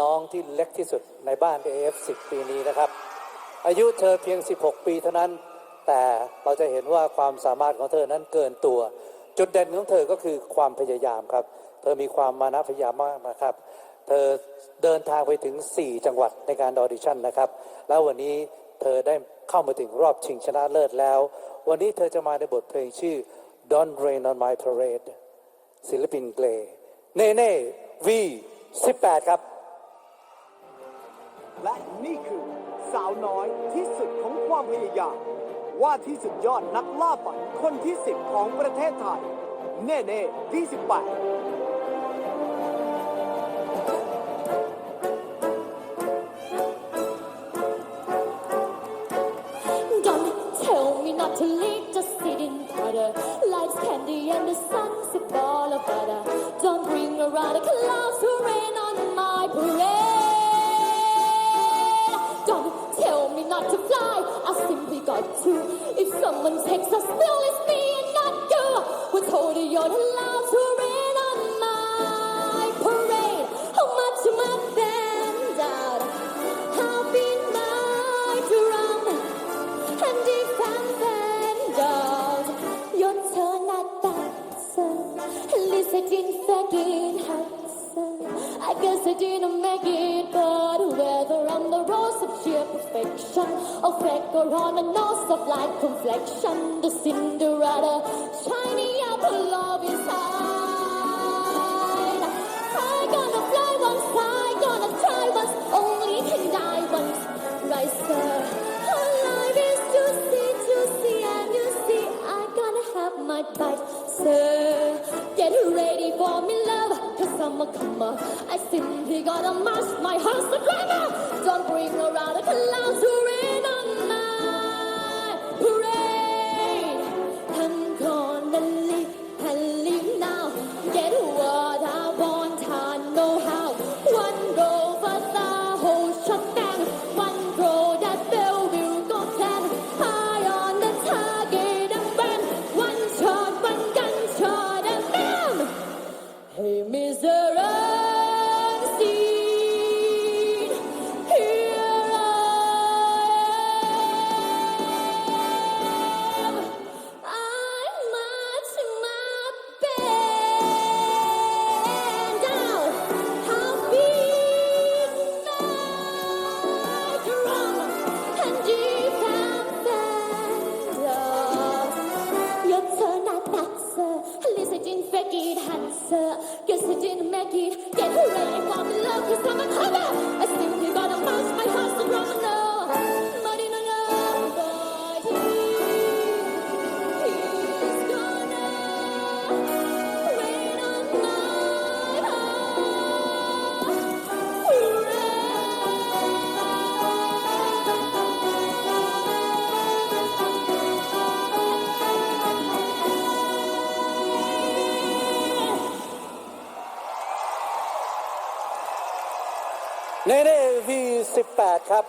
น้องที่เล็กที่สุดในบ้าน AF10 ปีนี้นะครับ อายุเธอเพียง 16 ปีเท่านั้น แต่เราจะเห็นว่าความสามารถของเธอนั้นเกินตัว จุดเด่นของเธอก็คือความพยายามครับ เธอมีความมานะพยายามมากนะครับ เธอเดินทางไปถึง 4 จังหวัดในการออดิชั่นนะครับ แล้ววันนี้เธอได้เข้ามาถึงรอบชิงชนะเลิศแล้ว วันนี้เธอจะมาในบทเพลงชื่อ Don't Rain on My Parade ศิลปินเกรเน่เน่ V18 ครับ และนี่คือสาวน้อยที่สุดของความพยายาม ว่าที่สุดยอดนักล่าฝันคนที่สิบของประเทศไทย เน่เน่ที่สิบแปด candy and the sun's a ball of butter. Don't bring around a cloud to rain. I guess I didn't make it, but whether on the rose of sheer perfection or flicker on a nose of light complexion, the Cinderella shiny apple of his eye. I gonna fly once, I gonna try once, only can die once, right, sir? Get ready for me, love, cause I'm a comer. I simply gotta mash my heart's the drama. It, answer. Guess I didn't make it. Get ready for me, love, cause I'm a cover. เน่เน่ V18 ครับ